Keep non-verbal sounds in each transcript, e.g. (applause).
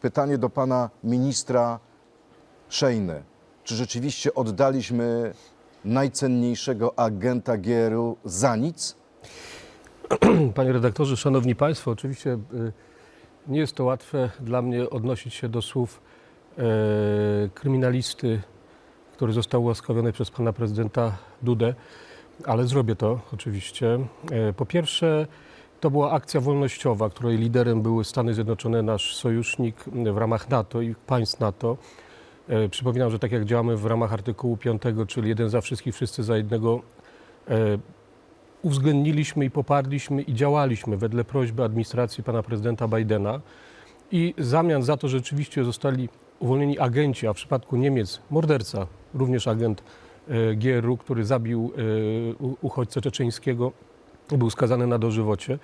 Pytanie do pana ministra Szejny. Czy rzeczywiście oddaliśmy najcenniejszego agenta GRU za nic? (clears throat) Panie redaktorze, szanowni państwo, oczywiście y, nie jest to łatwe dla mnie odnosić się do słów e, kryminalisty, który został ułaskawiony przez pana prezydenta Dudę, ale zrobię to oczywiście. E, Po pierwsze, to była akcja wolnościowa, której liderem były Stany Zjednoczone, nasz sojusznik w ramach NATO i państw NATO. E, Przypominam, że tak jak działamy w ramach artykułu 5, czyli jeden za wszystkich, wszyscy za jednego, e, uwzględniliśmy i poparliśmy i działaliśmy wedle prośby administracji pana prezydenta Bidena i zamian za to rzeczywiście zostali uwolnieni agenci, a w przypadku Niemiec morderca, również agent e, GRU, który zabił uchodźcę czeczeńskiego, był skazany na dożywocie.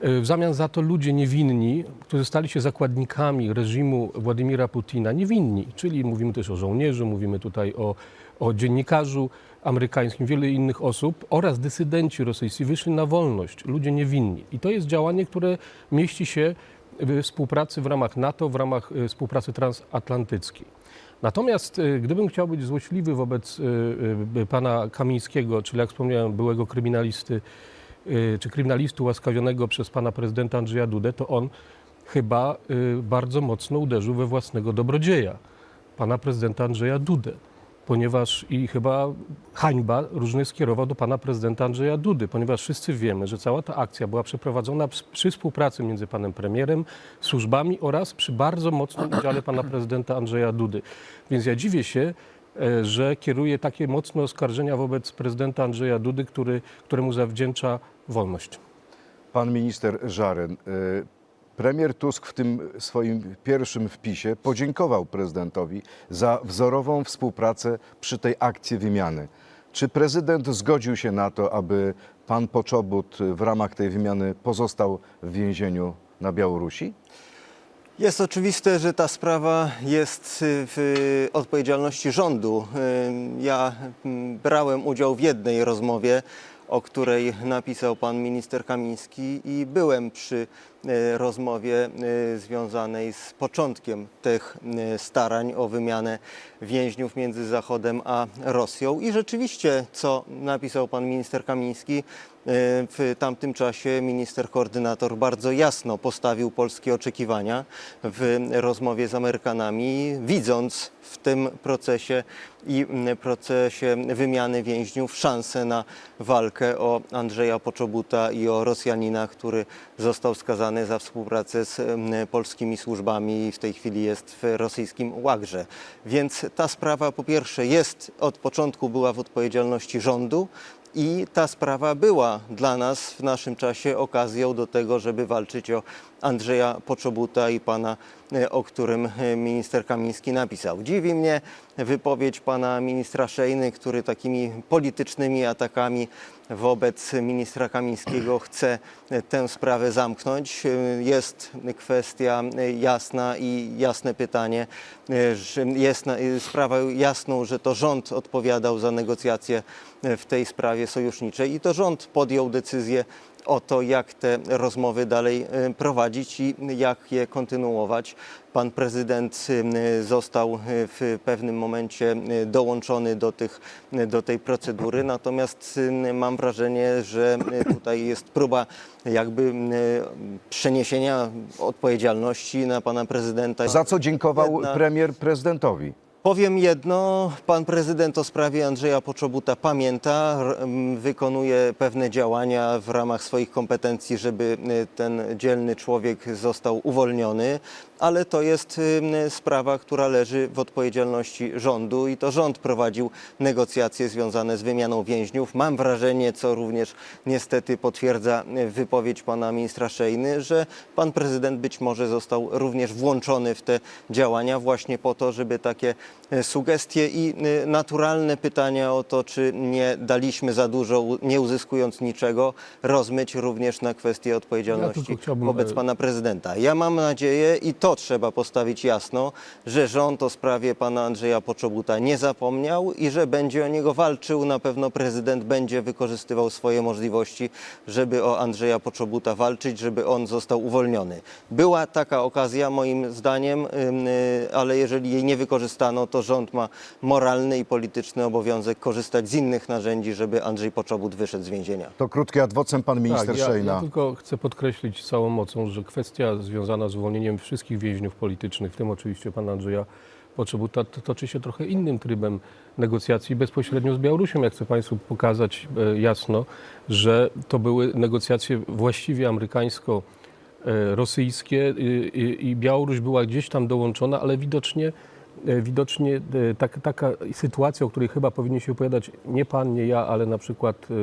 E, W zamian za to ludzie niewinni, którzy stali się zakładnikami reżimu Władimira Putina, niewinni, czyli mówimy też o żołnierzu, mówimy tutaj o, o dziennikarzu amerykańskim, wiele innych osób oraz dysydenci rosyjscy wyszli na wolność, ludzie niewinni. I to jest działanie, które mieści się w współpracy w ramach NATO, w ramach e, współpracy transatlantyckiej. Natomiast e, gdybym chciał być złośliwy wobec pana Kamińskiego, czyli jak wspomniałem, byłego kryminalisty, czy kryminalistu łaskawionego przez pana prezydenta Andrzeja Dudę, to on chyba y, bardzo mocno uderzył we własnego dobrodzieja, pana prezydenta Andrzeja Dudę. Ponieważ i chyba hańba różnych skierował do pana prezydenta Andrzeja Dudy, ponieważ wszyscy wiemy, że cała ta akcja była przeprowadzona przy współpracy między panem premierem, służbami oraz przy bardzo mocnym udziale pana prezydenta Andrzeja Dudy. Więc ja dziwię się, że kieruje takie mocne oskarżenia wobec prezydenta Andrzeja Dudy, który, któremu zawdzięcza wolność. Pan minister Żaryn. y, Premier Tusk w tym swoim pierwszym wpisie podziękował prezydentowi za wzorową współpracę przy tej akcji wymiany. Czy prezydent zgodził się na to, aby pan Poczobut w ramach tej wymiany pozostał w więzieniu na Białorusi? Jest oczywiste, że ta sprawa jest y, w odpowiedzialności rządu. Y, Ja mm, brałem udział w jednej rozmowie, o której napisał pan minister Kamiński i byłem przy rozmowie y, związanej z początkiem tych y, starań o wymianę więźniów między Zachodem a Rosją. I rzeczywiście, co napisał pan minister Kamiński, w tamtym czasie minister koordynator bardzo jasno postawił polskie oczekiwania w rozmowie z Amerykanami, widząc w tym procesie i procesie wymiany więźniów szansę na walkę o Andrzeja Poczobuta i o Rosjanina, który został skazany za współpracę z polskimi służbami i w tej chwili jest w rosyjskim łagrze. Więc ta sprawa po pierwsze jest od początku była w odpowiedzialności rządu, i ta sprawa była dla nas w naszym czasie okazją do tego, żeby walczyć o Andrzeja Poczobuta i pana, e, o którym e, minister Kamiński napisał. Dziwi mnie wypowiedź pana ministra Szejny, który takimi politycznymi atakami wobec ministra Kamińskiego chce e, tę sprawę zamknąć. Jest kwestia jasna i jasne pytanie, jest sprawa jasną, że to rząd odpowiadał za negocjacje w tej sprawie sojuszniczej i to rząd podjął decyzję o to, jak te rozmowy dalej e, prowadzić i jak je kontynuować. Pan prezydent e, został e, w pewnym momencie dołączony do, tych, do tej procedury, natomiast mam wrażenie, że tutaj jest próba jakby przeniesienia odpowiedzialności na pana prezydenta. Za co dziękował Jedna- premier prezydentowi? Powiem jedno, pan prezydent o sprawie Andrzeja Poczobuta pamięta, wykonuje pewne działania w ramach swoich kompetencji, żeby y, ten dzielny człowiek został uwolniony, ale to jest y, sprawa, która leży w odpowiedzialności rządu i to rząd prowadził negocjacje związane z wymianą więźniów. Mam wrażenie, co również niestety potwierdza y, wypowiedź pana ministra Szejny, że pan prezydent być może został również włączony w te działania właśnie po to, żeby takie e, sugestie i e, naturalne pytania o to, czy nie daliśmy za dużo, nie uzyskując niczego, rozmyć również na kwestię odpowiedzialności chciałbym, wobec e, pana prezydenta. Ja mam nadzieję i to trzeba postawić jasno, że rząd o sprawie pana Andrzeja Poczobuta nie zapomniał i że będzie o niego walczył. Na pewno prezydent będzie wykorzystywał swoje możliwości, żeby o Andrzeja Poczobuta walczyć, żeby on został uwolniony. Była taka okazja moim zdaniem, y, ale jeżeli jej nie wykorzystano, to rząd ma moralny i polityczny obowiązek korzystać z innych narzędzi, żeby Andrzej Poczobut wyszedł z więzienia. To krótkie adwocem pan minister Tak, ja, Szejna. ja tylko chcę podkreślić z całą mocą, że kwestia związana z uwolnieniem wszystkich więźniów politycznych, w tym oczywiście pana Andrzeja Poczobuta, to toczy się trochę innym trybem negocjacji bezpośrednio z Białorusią. Ja chcę Państwu pokazać e, jasno, że to były negocjacje właściwie amerykańsko e, rosyjskie i, i, Białoruś była gdzieś tam dołączona, ale widocznie, e, widocznie e, tak, taka sytuacja, o której chyba powinien się opowiadać nie pan, nie ja, ale na przykład e,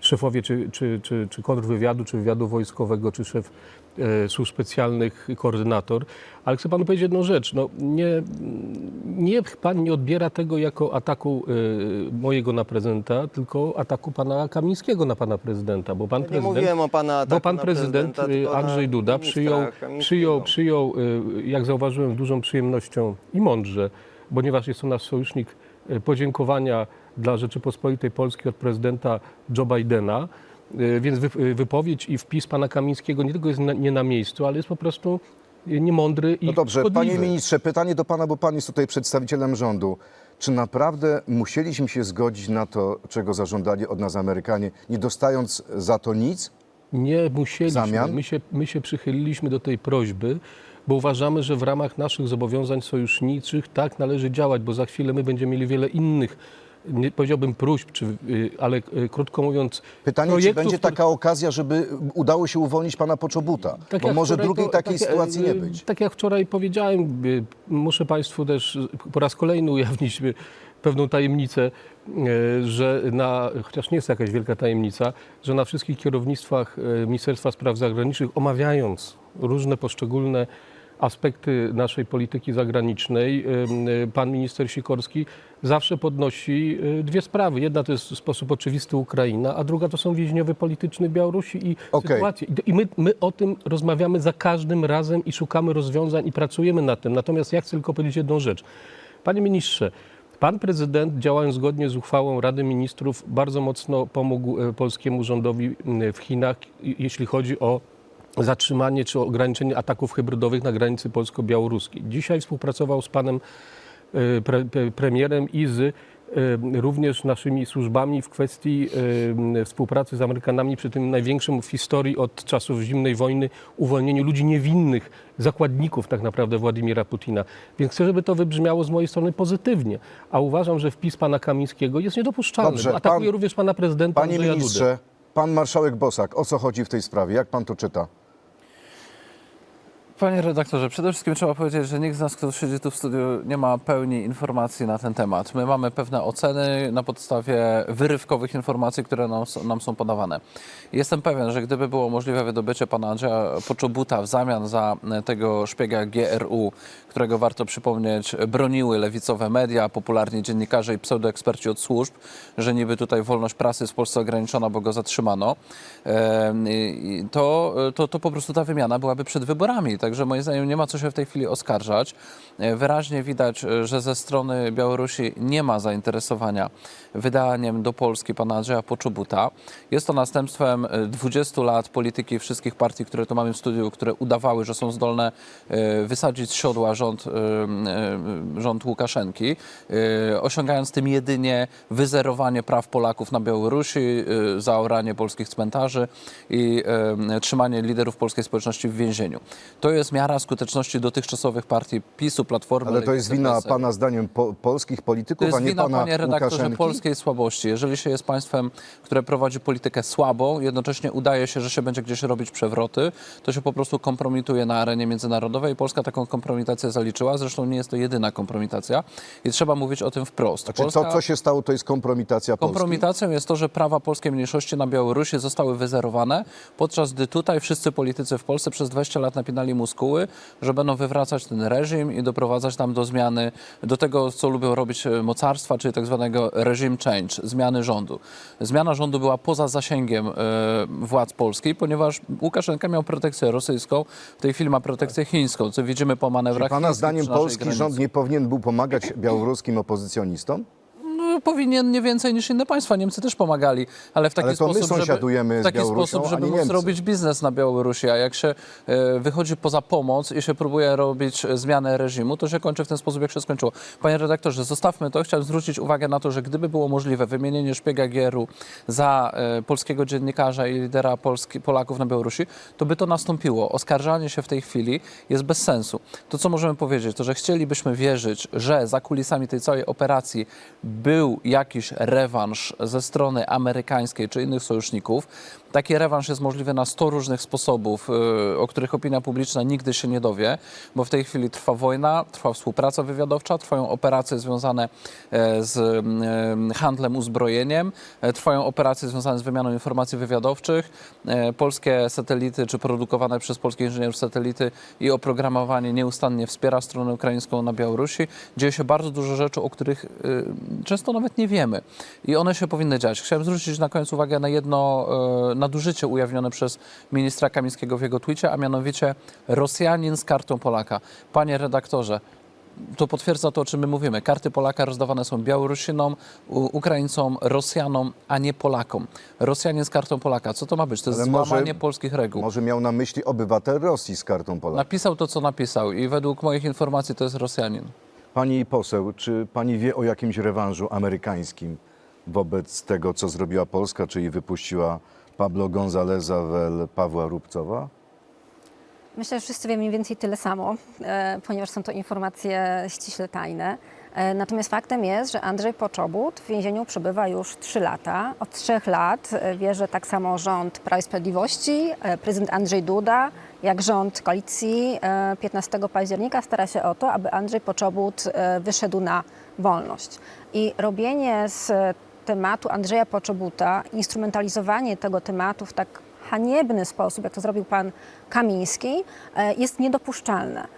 szefowie czy, czy, czy, czy kontrwywiadu, czy wywiadu wojskowego, czy szef e, służb specjalnych, koordynator. Ale chcę panu powiedzieć jedną rzecz. No, nie, niech pan nie odbiera tego jako ataku e, mojego na prezydenta, tylko ataku pana Kamińskiego na pana prezydenta, bo pan Ja nie prezydent... mówiłem o pana ataku Bo pan prezydent y, na Andrzej Duda przyjął, przyjął, przyjął, y, jak zauważyłem, z dużą przyjemnością i mądrze, ponieważ jest to nasz sojusznik, y, podziękowania dla Rzeczypospolitej Polskiej od prezydenta Joe Bidena. Y, Więc y, wypowiedź i wpis pana Kamińskiego nie tylko jest na, nie na miejscu, ale jest po prostu y, niemądry i No dobrze, szkodliwy. panie ministrze, pytanie do pana, bo pan jest tutaj przedstawicielem rządu. Czy naprawdę musieliśmy się zgodzić na to, czego zażądali od nas Amerykanie, nie dostając za to nic? Nie musieliśmy. Zamian? My się, my się przychyliliśmy do tej prośby, bo uważamy, że w ramach naszych zobowiązań sojuszniczych tak należy działać, bo za chwilę my będziemy mieli wiele innych, nie powiedziałbym próśb, czy, y, ale y, krótko mówiąc, Pytanie, czy będzie taka okazja, żeby udało się uwolnić pana Poczobuta? Tak bo może wczoraj drugiej takiej tak, sytuacji e, nie być. Tak jak wczoraj powiedziałem, y, muszę Państwu też po raz kolejny ujawnić pewną tajemnicę, że na, chociaż nie jest to jakaś wielka tajemnica, że na wszystkich kierownictwach Ministerstwa Spraw Zagranicznych, omawiając różne poszczególne aspekty naszej polityki zagranicznej, y, y, pan minister Sikorski zawsze podnosi y, dwie sprawy. Jedna to jest w sposób oczywisty Ukraina, a druga to są więźniowie polityczni Białorusi i Okej. sytuacja. I- my, my o tym rozmawiamy za każdym razem i szukamy rozwiązań i pracujemy nad tym. Natomiast ja chcę tylko powiedzieć jedną rzecz. Panie ministrze, pan prezydent, działając zgodnie z uchwałą Rady Ministrów, bardzo mocno pomógł e, polskiemu rządowi w Chinach, jeśli chodzi o zatrzymanie czy ograniczenie ataków hybrydowych na granicy polsko-białoruskiej. Dzisiaj współpracował z panem e, pre, pre, premierem i z e, również naszymi służbami w kwestii e, współpracy z Amerykanami przy tym największym w historii od czasów zimnej wojny uwolnieniu ludzi niewinnych, zakładników tak naprawdę Władimira Putina. Więc chcę, żeby to wybrzmiało z mojej strony pozytywnie. A uważam, że wpis pana Kamińskiego jest niedopuszczalny. Dobrze, atakuje pan- również pana prezydenta Panie Andrzeja Dudę. ministrze, pan marszałek Bosak, o co chodzi w tej sprawie? Jak pan to czyta? Panie redaktorze, przede wszystkim trzeba powiedzieć, że nikt z nas, kto siedzi tu w studiu, nie ma pełni informacji na ten temat. My mamy pewne oceny na podstawie wyrywkowych informacji, które nam, nam są podawane. Jestem pewien, że gdyby było możliwe wydobycie pana Andrzeja Poczobuta w zamian za e, tego szpiega GRU, którego warto przypomnieć, broniły lewicowe media, popularni dziennikarze i pseudoeksperci od służb, że niby tutaj wolność prasy jest w Polsce ograniczona, bo go zatrzymano, e, to, to, to po prostu ta wymiana byłaby przed wyborami. Także moim zdaniem nie ma co się w tej chwili oskarżać. E, Wyraźnie widać, e, że ze strony Białorusi nie ma zainteresowania wydaniem do Polski pana Andrzeja Poczobuta. Jest to następstwem e, 20 lat polityki wszystkich partii, które tu mamy w studiu, które udawały, że są zdolne e, wysadzić z siodła rząd, e, e, rząd Łukaszenki, e, osiągając tym jedynie wyzerowanie praw Polaków na Białorusi, e, zaoranie polskich cmentarzy i e, trzymanie liderów polskiej społeczności w więzieniu. To jest miara skuteczności dotychczasowych partii PiSu, Platformy, Ale to jest wina pana zdaniem po, polskich polityków, a nie wina, pana panie redaktorze, Łukaszenki? Słabości. Jeżeli się jest państwem, które prowadzi politykę słabą, jednocześnie udaje się, że się będzie gdzieś robić przewroty, to się po prostu kompromituje na arenie międzynarodowej. Polska taką kompromitację zaliczyła. Zresztą nie jest to jedyna kompromitacja i trzeba mówić o tym wprost. Znaczy, Polska- to, co się stało, to jest kompromitacja Polski? Kompromitacją jest to, że prawa polskiej mniejszości na Białorusi zostały wyzerowane, podczas gdy tutaj wszyscy politycy w Polsce przez 20 lat napinali mu muskuły, że będą wywracać ten reżim i doprowadzać tam do zmiany, do tego, co lubią robić e, mocarstwa, czyli tak zwanego regime change, zmiany rządu. Zmiana rządu była poza zasięgiem e, władz polskiej, ponieważ Łukaszenka miał protekcję rosyjską, w tej chwili ma protekcję chińską, co widzimy po manewrach pana chińskich zdaniem polski granicy. rząd nie powinien był pomagać białoruskim opozycjonistom? Powinien nie więcej niż inne państwa. Niemcy też pomagali, ale w taki Ale to my sposób, sąsiadujemy żeby, w taki Białorusią, sposób, żeby móc Niemcy. robić biznes na Białorusi. A jak się e, wychodzi poza pomoc i się próbuje robić e, zmianę reżimu, to się kończy w ten sposób, jak się skończyło. Panie redaktorze, zostawmy to. Chciałem zwrócić uwagę na to, że gdyby było możliwe wymienienie szpiega GRU za e, polskiego dziennikarza i lidera Polski, Polaków na Białorusi, to by to nastąpiło. Oskarżanie się w tej chwili jest bez sensu. To, co możemy powiedzieć, to że chcielibyśmy wierzyć, że za kulisami tej całej operacji był jakiś rewanż ze strony amerykańskiej czy innych sojuszników. Taki rewanż jest możliwy na 100 różnych sposobów, y, o których opinia publiczna nigdy się nie dowie, bo w tej chwili trwa wojna, trwa współpraca wywiadowcza, trwają operacje związane e, z mm, handlem uzbrojeniem, e, trwają operacje związane z wymianą informacji wywiadowczych. E, Polskie satelity, czy produkowane przez polskich inżynierów satelity i oprogramowanie nieustannie wspiera stronę ukraińską na Białorusi. Dzieje się bardzo dużo rzeczy, o których y, nawet nie wiemy i one się powinny dziać. Chciałem zwrócić na koniec uwagę na jedno e, nadużycie ujawnione przez ministra Kamińskiego w jego twicie, a mianowicie Rosjanin z kartą Polaka. Panie redaktorze, to potwierdza to, o czym my mówimy. Karty Polaka rozdawane są Białorusinom, Ukraińcom, Rosjanom, a nie Polakom. Rosjanin z kartą Polaka. Co to ma być? To jest Ale może- złamanie polskich reguł. Może miał na myśli obywatel Rosji z kartą Polaka. Napisał to, co napisał i według moich informacji to jest Rosjanin. Pani poseł, czy pani wie o jakimś rewanżu amerykańskim wobec tego, co zrobiła Polska, czyli wypuściła Pablo Gonzaleza wel Pawła Rubcowa? Myślę, że wszyscy wiemy mniej więcej tyle samo, e, ponieważ są to informacje ściśle tajne. E, Natomiast faktem jest, że Andrzej Poczobut w więzieniu przebywa już 3 lata. Od 3 lat e, wie, że tak samo rząd Prawa i Sprawiedliwości, e, prezydent Andrzej Duda, jak rząd koalicji e, 15 października stara się o to, aby Andrzej Poczobut wyszedł na wolność. I robienie z tematu Andrzeja Poczobuta, instrumentalizowanie tego tematu w tak haniebny sposób, jak to zrobił pan Kamiński, jest niedopuszczalne.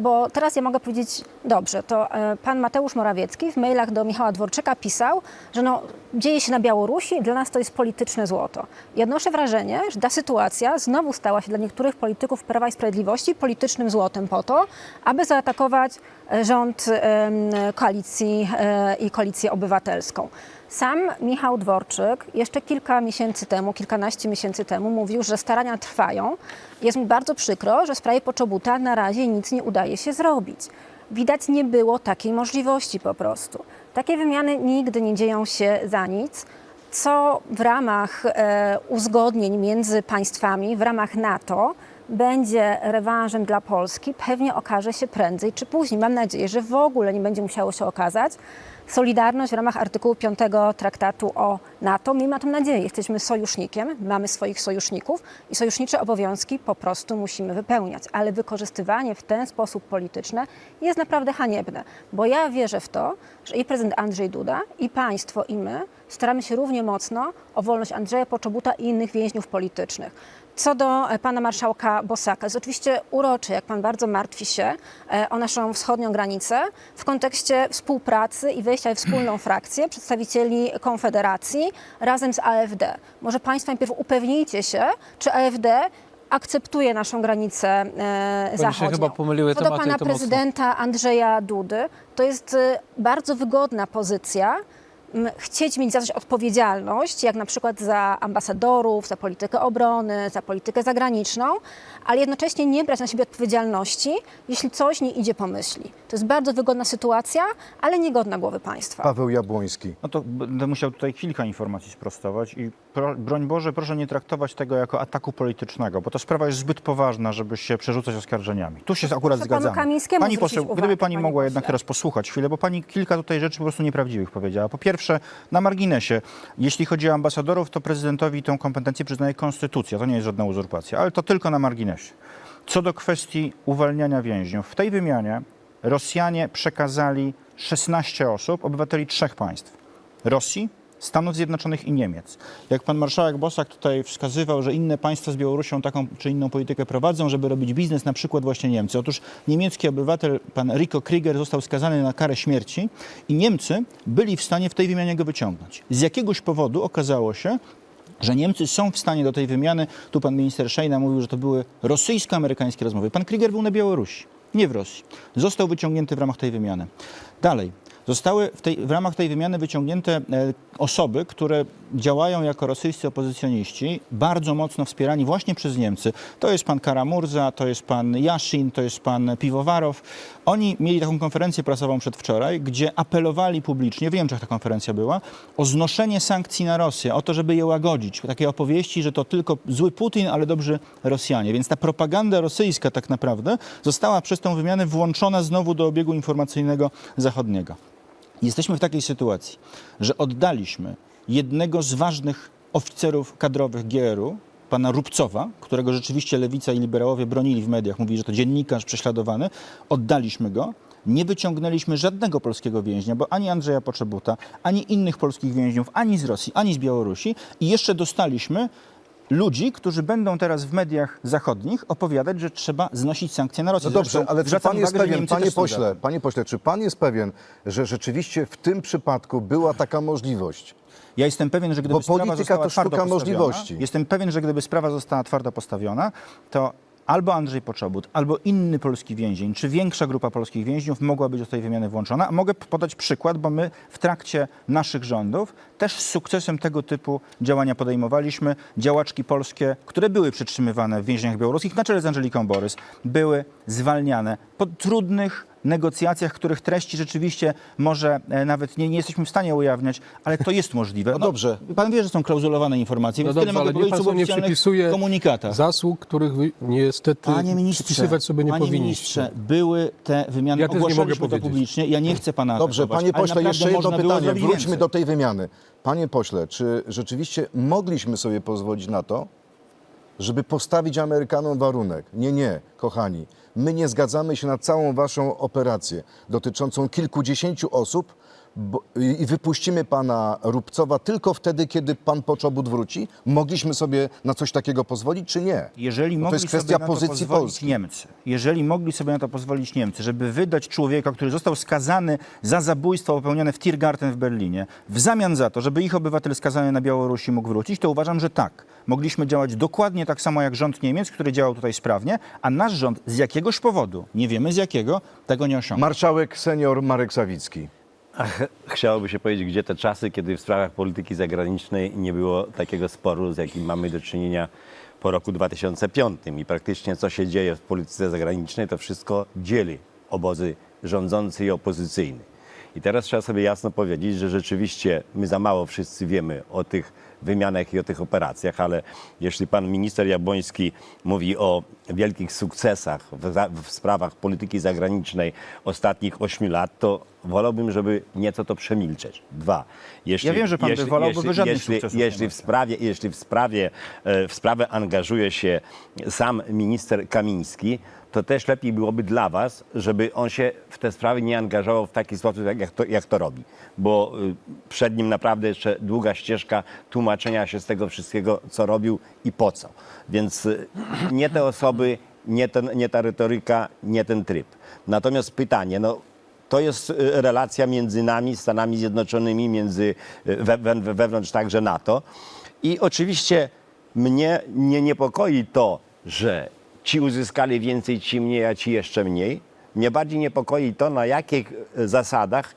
Bo teraz ja mogę powiedzieć, dobrze, to e, pan Mateusz Morawiecki w mailach do Michała Dworczyka pisał, że no, dzieje się na Białorusi dla nas to jest polityczne złoto. I odnoszę wrażenie, że ta sytuacja znowu stała się dla niektórych polityków Prawa i Sprawiedliwości politycznym złotem po to, aby zaatakować e, rząd koalicji e, i koalicję obywatelską. Sam Michał Dworczyk jeszcze kilka miesięcy temu, kilkanaście miesięcy temu mówił, że starania trwają. Jest mi bardzo przykro, że w sprawie Poczobuta na razie nic nie udaje się zrobić. Widać nie było takiej możliwości po prostu. Takie wymiany nigdy nie dzieją się za nic, co w ramach e, uzgodnień między państwami, w ramach NATO będzie rewanżem dla Polski, pewnie okaże się prędzej czy później. Mam nadzieję, że w ogóle nie będzie musiało się okazać. Solidarność w ramach artykułu 5 traktatu o NATO. Miejmy na nadzieję. Jesteśmy sojusznikiem, mamy swoich sojuszników i sojusznicze obowiązki po prostu musimy wypełniać. Ale wykorzystywanie w ten sposób polityczne jest naprawdę haniebne, bo ja wierzę w to, że i prezydent Andrzej Duda, i państwo, i my staramy się równie mocno o wolność Andrzeja Poczobuta i innych więźniów politycznych. Co do e, pana marszałka Bosaka, jest oczywiście urocze, jak pan bardzo martwi się e, o naszą wschodnią granicę w kontekście współpracy i wejścia w wspólną (clears throat) frakcję przedstawicieli Konfederacji razem z AfD. Może państwo najpierw upewnijcie się, czy AfD akceptuje naszą granicę e, zachodnią. chyba pomyliły Co do pana prezydenta Andrzeja Dudy, to jest bardzo wygodna pozycja, chcieć mieć za coś odpowiedzialność, jak na przykład za ambasadorów, za politykę obrony, za politykę zagraniczną, ale jednocześnie nie brać na siebie odpowiedzialności, jeśli coś nie idzie po myśli. To jest bardzo wygodna sytuacja, ale niegodna głowy państwa. Paweł Jabłoński. No to będę musiał tutaj kilka informacji sprostować i pro, broń Boże, proszę nie traktować tego jako ataku politycznego, bo ta sprawa jest zbyt poważna, żeby się przerzucać oskarżeniami. Tu się akurat Proszę panu zgadzamy. Kamińskiemu Pani poseł, uwagę, gdyby pani panie mogła pośle. jednak teraz posłuchać chwilę, bo pani kilka tutaj rzeczy po prostu nieprawdziwych powiedziała. Po pierwsze, na marginesie, jeśli chodzi o ambasadorów, to prezydentowi tą kompetencję przyznaje konstytucja, to nie jest żadna uzurpacja, ale to tylko na marginesie. Co do kwestii uwalniania więźniów, w tej wymianie Rosjanie przekazali 16 osób, obywateli trzech państw. Rosji, Stanów Zjednoczonych i Niemiec. Jak pan marszałek Bosak tutaj wskazywał, że inne państwa z Białorusią taką czy inną politykę prowadzą, żeby robić biznes, na przykład właśnie Niemcy. Otóż niemiecki obywatel, pan Rico Krieger, został skazany na karę śmierci i Niemcy byli w stanie w tej wymianie go wyciągnąć. Z jakiegoś powodu okazało się, że Niemcy są w stanie do tej wymiany, tu pan minister Szejna mówił, że to były rosyjsko-amerykańskie rozmowy. Pan Krieger był na Białorusi, nie w Rosji. Został wyciągnięty w ramach tej wymiany. Dalej, zostały w, tej, w ramach tej wymiany wyciągnięte e, osoby, które działają jako rosyjscy opozycjoniści, bardzo mocno wspierani właśnie przez Niemcy. To jest pan Karamurza, to jest pan Jaszin, to jest pan Piwowarow. Oni mieli taką konferencję prasową przedwczoraj, gdzie apelowali publicznie, w Niemczech ta konferencja była, o znoszenie sankcji na Rosję, o to, żeby je łagodzić. Takie opowieści, że to tylko zły Putin, ale dobrzy Rosjanie. Więc ta propaganda rosyjska tak naprawdę została przez tę wymianę włączona znowu do obiegu informacyjnego zachodniego. Jesteśmy w takiej sytuacji, że oddaliśmy jednego z ważnych oficerów kadrowych GRU, pana Rubcowa, którego rzeczywiście lewica i liberałowie bronili w mediach, mówili, że to dziennikarz prześladowany, oddaliśmy go. Nie wyciągnęliśmy żadnego polskiego więźnia, bo ani Andrzeja Poczobuta, ani innych polskich więźniów, ani z Rosji, ani z Białorusi i jeszcze dostaliśmy ludzi, którzy będą teraz w mediach zachodnich opowiadać, że trzeba znosić sankcje na Rosję. No dobrze, Zresztą ale czy pan jest uwagę, pewien, panie pośle, panie pośle, czy pan jest pewien, że rzeczywiście w tym przypadku była taka możliwość? Ja jestem pewien, że gdyby Bo sprawa polityka została to twardo sztuka postawiona, możliwości. Jestem pewien, że gdyby sprawa została twardo postawiona, to albo Andrzej Poczobut, albo inny polski więzień, czy większa grupa polskich więźniów mogła być do tej wymiany włączona. Mogę podać przykład, bo my w trakcie naszych rządów też z sukcesem tego typu działania podejmowaliśmy. Działaczki polskie, które były przetrzymywane w więzieniach białoruskich, na czele z Angeliką Borys, były zwalniane po trudnych negocjacjach, których treści rzeczywiście może e, nawet nie, nie jesteśmy w stanie ujawniać, ale to jest możliwe. No dobrze. Pan wie, że są klauzulowane informacje, No więc dobrze, tyle mogę niech powiedzieć pan w sobie nie przypisuje komunikatach. zasług, których wy niestety Panie ministrze, przypisywać sobie nie panie powinniście. ministrze, były te wymiany, Ja też nie mogę ogłaszaliśmy to powiedzieć. publicznie. Ja nie chcę pana Dobrze, atakować, panie ale pośle, naprawdę jeszcze jedno można było pytanie. zrobić Wróćmy więcej. do tej wymiany. Panie pośle, czy rzeczywiście mogliśmy sobie pozwolić na to, żeby postawić Amerykanom warunek? Nie, nie, kochani. My nie zgadzamy się na całą waszą operację dotyczącą kilkudziesięciu osób bo, i wypuścimy pana Rubcowa tylko wtedy, kiedy pan Poczobut wróci? Mogliśmy sobie na coś takiego pozwolić, czy nie? Jeżeli Bo to mogli jest kwestia sobie na to pozycji pozwolić Polski. Niemcy, jeżeli mogli sobie na to pozwolić Niemcy, żeby wydać człowieka, który został skazany za zabójstwo popełnione w Tiergarten w Berlinie, w zamian za to, żeby ich obywatel skazany na Białorusi mógł wrócić, to uważam, że tak. Mogliśmy działać dokładnie tak samo jak rząd Niemiec, który działał tutaj sprawnie, a nasz rząd z jakiegoś powodu, nie wiemy z jakiego, tego nie osiągnął. Marszałek senior Marek Sawicki. Ach, chciałoby się powiedzieć, gdzie te czasy, kiedy w sprawach polityki zagranicznej nie było takiego sporu, z jakim mamy do czynienia po roku 2005. I praktycznie co się dzieje w polityce zagranicznej, to wszystko dzieli obozy rządzący i opozycyjny. I teraz trzeba sobie jasno powiedzieć, że rzeczywiście my za mało wszyscy wiemy o tych wymianach i o tych operacjach, ale jeśli pan minister Jabłoński mówi o wielkich sukcesach w, w sprawach polityki zagranicznej ostatnich ośmiu lat, to wolałbym, żeby nieco to przemilczeć. Dwa. Jeśli, Ja wiem, że pan by wolał, bo wy żadnych jeśli, sukcesów jeśli w sprawie, jeśli w sprawie, e, w sprawę angażuje się sam minister Kamiński, to też lepiej byłoby dla was, żeby on się w te sprawy nie angażował w taki sposób, jak- to, jak to robi. Bo y, przed nim naprawdę jeszcze długa ścieżka tłumaczenia się z tego wszystkiego, co robił i po co. Więc y, nie te osoby, nie, ten, nie ta retoryka, nie ten tryb. Natomiast pytanie, no to jest y, relacja między nami, Stanami Zjednoczonymi, między we, we, wewnątrz także NATO. I oczywiście mnie nie niepokoi to, że ci uzyskali więcej, ci mniej, a ci jeszcze mniej. Mnie bardziej niepokoi to, na jakich y, zasadach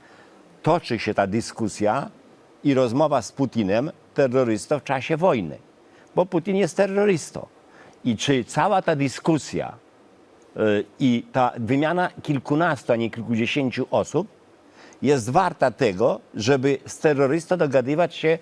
toczy się ta dyskusja i rozmowa z Putinem, terrorystą w czasie wojny. Bo Putin jest terrorystą. I czy cała ta dyskusja y, i ta wymiana kilkunastu, a nie kilkudziesięciu osób jest warta tego, żeby z terrorystą dogadywać się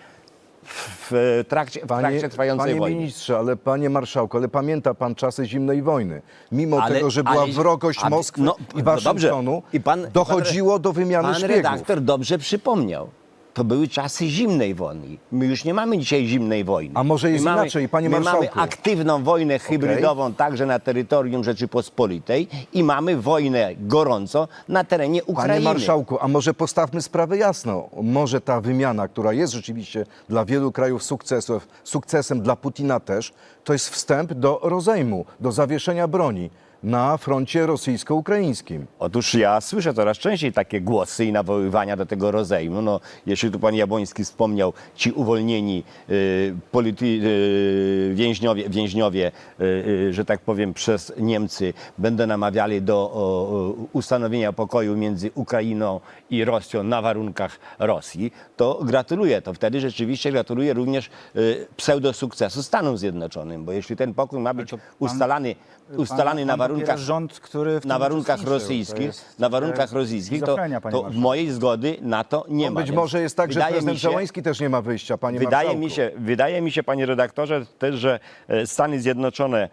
w, trakcie, w trakcie trwającej panie wojny. ministrze, ale panie marszałku, ale pamięta pan czasy zimnej wojny. Mimo Ale- tego, że była ale- wrogość Moskwy no, i no dobrze. Waszyngtonu, I pan- dochodziło do wymiany Pan szpiegów. redaktor dobrze przypomniał. To były czasy zimnej wojny. My już nie mamy dzisiaj zimnej wojny. A może jest my mamy, inaczej, panie my marszałku? mamy aktywną wojnę hybrydową także na terytorium Rzeczypospolitej i mamy wojnę gorąco na terenie Ukrainy. Panie marszałku, a może postawmy sprawę jasno. Może ta wymiana, która jest rzeczywiście dla wielu krajów sukcesów, sukcesem dla Putina też, to jest wstęp do rozejmu, do zawieszenia broni na froncie rosyjsko-ukraińskim. Otóż ja słyszę coraz częściej takie głosy i nawoływania do tego rozejmu. No, jeśli tu pan Jabłoński wspomniał, ci uwolnieni y, polity, y, więźniowie, więźniowie y, y, że tak powiem, przez Niemcy będą namawiali do o, o, ustanowienia pokoju między Ukrainą i Rosją na warunkach Rosji, to gratuluję. To wtedy rzeczywiście gratuluję również y, pseudosukcesu Stanom Zjednoczonym, bo jeśli ten pokój ma być ustalany, ustalany Pan- na pan warunkach rząd, który na warunkach rosyjskich, na warunkach rosyjskich, to, to mojej zgody na to nie ma. Być Więc może jest tak, że wydaje prezydent się- też nie ma wyjścia, panie Wydaje mi, się, wydaje mi się, panie redaktorze, też, że e, Stany Zjednoczone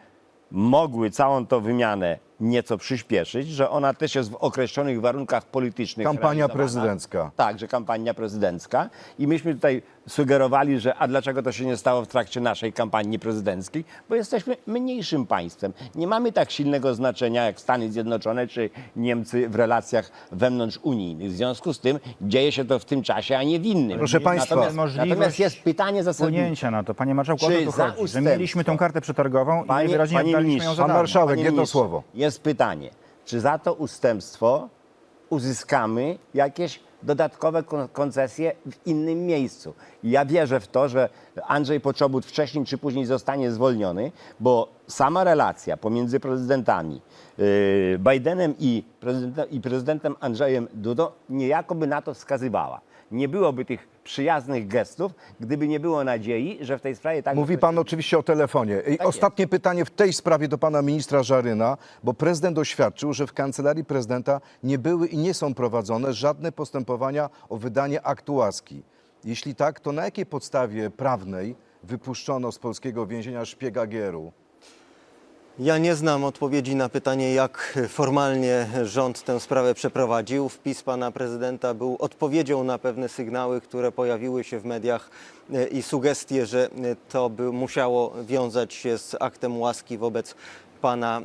mogły całą tą wymianę nieco przyspieszyć, że ona też jest w określonych warunkach politycznych. Kampania prezydencka. Tak, że kampania prezydencka. I myśmy tutaj sugerowali, że a dlaczego to się nie stało w trakcie naszej kampanii prezydenckiej? Bo jesteśmy mniejszym państwem. Nie mamy tak silnego znaczenia jak Stany Zjednoczone czy Niemcy w relacjach wewnątrz unijnych. W związku z tym dzieje się to w tym czasie, a nie w innym. Proszę państwa, natomiast, możliwość natomiast jest pytanie zasadnicze. Na to. Panie marszałku, o Czy to chodzi, że mieliśmy tą kartę przetargową i Panie- najwyraźniej panie oddaliśmy ją za Pan marszałek, jedno słowo. Jest pytanie, czy za to ustępstwo uzyskamy jakieś dodatkowe kon- koncesje w innym miejscu? Ja wierzę w to, że Andrzej Poczobut wcześniej czy później zostanie zwolniony, bo sama relacja pomiędzy prezydentami yy, Bidenem i prezydentem, i prezydentem Andrzejem Dudą niejako by na to wskazywała. Nie byłoby tych przyjaznych gestów, gdyby nie było nadziei, że w tej sprawie tak Mówi pan oczywiście o telefonie. I Tak ostatnie pytanie w tej sprawie do pana ministra Żaryna, bo prezydent oświadczył, że w kancelarii prezydenta nie były i nie są prowadzone żadne postępowania o wydanie aktu łaski. Jeśli tak, to na jakiej podstawie prawnej wypuszczono z polskiego więzienia szpiega Gieru? Ja nie znam odpowiedzi na pytanie, jak formalnie rząd tę sprawę przeprowadził. Wpis pana prezydenta był odpowiedzią na pewne sygnały, które pojawiły się w mediach e, i sugestie, że e, to by musiało wiązać się z aktem łaski wobec pana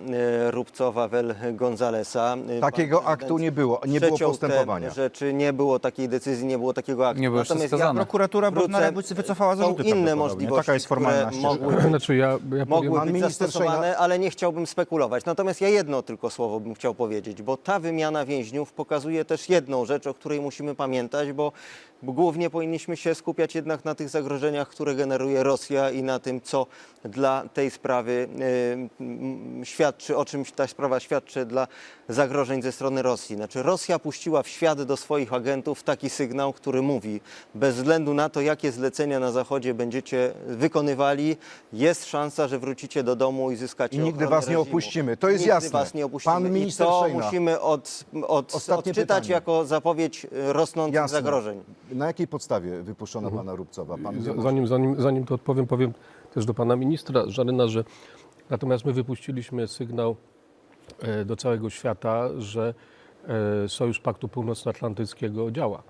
e, Rubcowa wel Gonzalesa. E, pan Takiego prezydent aktu nie było, nie było przeciął postępowania. Rzeczy, nie było takiej decyzji, nie było takiego aktu. Nie było jeszcze Natomiast wskazane. Prokuratura wrócę- Bodnara wycofała zarzuty Są inne prawdopodobnie. możliwości, Taka jest formalna które ścieżka. mogły Znaczy ja, ja powiem, mogły Pan być minister zastosowane, Szejna- ale nie chciałbym spekulować. Natomiast ja jedno tylko słowo bym chciał powiedzieć, bo ta wymiana więźniów pokazuje też jedną rzecz, o której musimy pamiętać, bo głównie powinniśmy się skupiać jednak na tych zagrożeniach, które generuje Rosja i na tym, co dla tej sprawy y, mm, świadczy, o czym ta sprawa świadczy dla zagrożeń ze strony Rosji. Znaczy Rosja puściła w świat do swoich agentów taki sygnał, który mówi, bez względu na to, jakie zlecenia na Zachodzie będziecie wykonywali, jest szansa, że wrócicie do domu i zyskacie I nigdy was nie reżimu. opuścimy. To jest nigdy jasne. was nie opuścimy. Pan minister I to Szejna. musimy od, od, Ostatnie odczytać pytanie. jako zapowiedź y, rosnących Jasne. zagrożeń. Na jakiej podstawie wypuszczono Mhm. pana Rubcowa? Pan Z- Zanim, zanim, zanim to odpowiem, powiem też do pana ministra Żaryna, że natomiast my wypuściliśmy sygnał e, do całego świata, że e, Sojusz Paktu Północnoatlantyckiego działa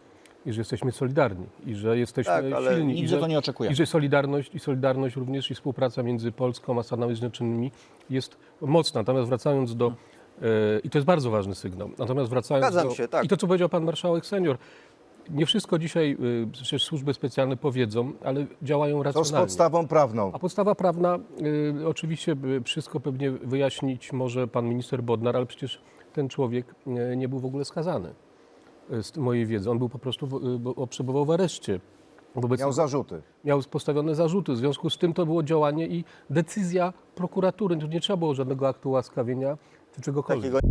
i że jesteśmy solidarni i że jesteśmy Tak, ale silni. i że, to nie oczekujemy. I że solidarność, i solidarność również i współpraca między Polską a Stanami Zjednoczonymi jest mocna. Natomiast wracając do... e, I to jest bardzo ważny sygnał. Natomiast wracając Zgadzam do... się, tak. I to, co powiedział pan marszałek senior, nie wszystko dzisiaj y, przecież służby specjalne powiedzą, ale działają To z racjonalnie. podstawą prawną. A podstawa prawna, y, oczywiście y, wszystko pewnie wyjaśnić może pan minister Bodnar, ale przecież ten człowiek y, nie był w ogóle skazany. y, Z mojej wiedzy. On był po prostu, w- y, bo- przebywał w areszcie. Wobec Miał zarzuty. miał postawione zarzuty. W związku z tym to było działanie i decyzja prokuratury. Tu nie trzeba było żadnego aktu łaskawienia czy czegokolwiek. Takiego